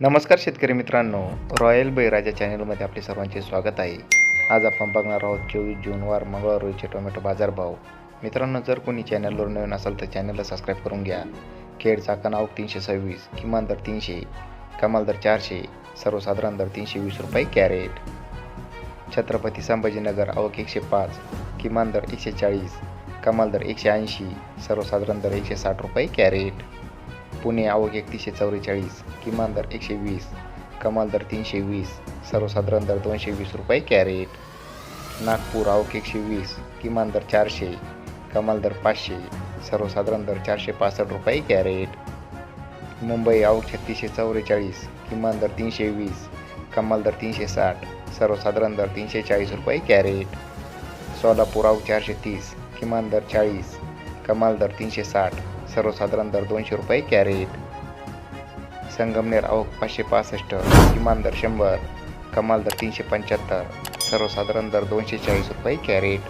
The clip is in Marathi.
नमस्कार शेतकरी मित्रांनो. रॉयल बैराजा चॅनलमध्ये आपले सर्वांचे स्वागत आहे. आज आपण बघणार आहोत चोवीस जूनवार मंगळवार रोजचे टोमॅटो बाजारभाव. मित्रांनो जर कोणी चॅनलवर नवीन असाल तर चॅनलला सबस्क्राईब करून घ्या. खेड चाकण आवक तीनशे सव्वीस किमान दर तीनशे कमाल दर चारशे सर्वसाधारण दर तीनशे वीस रुपये कॅरेट. छत्रपती संभाजीनगर आवक एकशे पाच किमान दर एकशे चाळीस कमाल दर एकशे ऐंशी सर्वसाधारण दर एकशे साठ रुपये कॅरेट. पुणे आवक एकतीसशे चौवेचाळीस किमान दर एकशे वीस कमाल दर तीनशे वीस सर्वसाधारण दर दोनशे वीस रुपये कॅरेट. नागपूर आवक एकशे वीस किमान दर चारशे कमाल दर पाचशे सर्वसाधारण दर चारशे पासष्ट रुपये कॅरेट. मुंबई आवक छत्तीसशे चौवेचाळीस किमान दर तीनशे वीस कमाल दर तीनशे साठ सर्वसाधारण दर तीनशे चाळीस रुपये कॅरेट. सोलापूर आवक चारशे तीस किमान दर चाळीस कमाल दर तीनशे साठ सर्वसाधारण दर दोनशे रुपये कॅरेट. संगमनेर आवक पाचशे पासष्ट किमान दर शंभर कमाल दर तीनशे पंच्याहत्तर सर्वसाधारण दर दोनशे चाळीस रुपये कॅरेट.